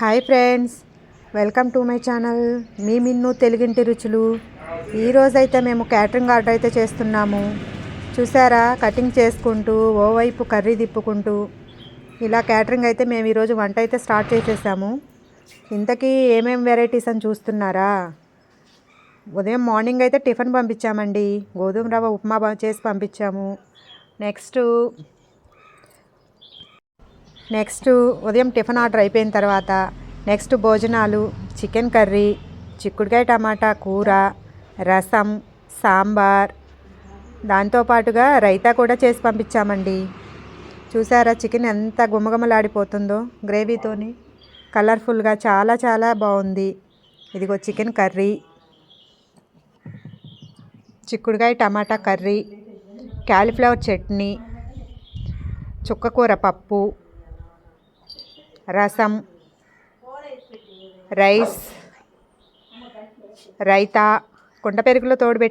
Hi friends welcome to my channel. మీ మిన్ను తెలుగింటి రుచులు. ఈరోజైతే మేము క్యాటరింగ్ ఆర్డర్ అయితే చేస్తున్నాము. చూసారా? కటింగ్ చేసుకుంటూ ఓవైపు కర్రీ తిప్పుకుంటూ ఇలా క్యాటరింగ్ అయితే మేము ఈరోజు వంట అయితే స్టార్ట్ చేసేసాము. ఇంతకీ ఏమేమి వెరైటీస్ అని చూస్తున్నారా? ఉదయం మార్నింగ్ అయితే టిఫిన్ పంపించామండి. గోధుమ రవ్వ ఉప్మా చేసి పంపించాము. నెక్స్ట్ నెక్స్ట్ ఉదయం టిఫిన్ ఆర్డర్ అయిపోయిన తర్వాత నెక్స్ట్ భోజనాలు చికెన్ కర్రీ చిక్కుడుకాయ టమాటా కూర రసం సాంబార్. దాంతోపాటుగా రైతా కూడా చేసి పంపించామండి. చూసారా చికెన్ ఎంత గుమగుమలాడిపోతుందో గ్రేవీతోని. కలర్ఫుల్గా చాలా చాలా బాగుంది. ఇదిగో చికెన్ కర్రీ చిక్కుడుకాయ టమాటా కర్రీ క్యాలీఫ్లవర్ చట్నీ చుక్కకూర పప్పు రసం రైస్ రైతా కుండ పెరుగులో తోడుపెట్టి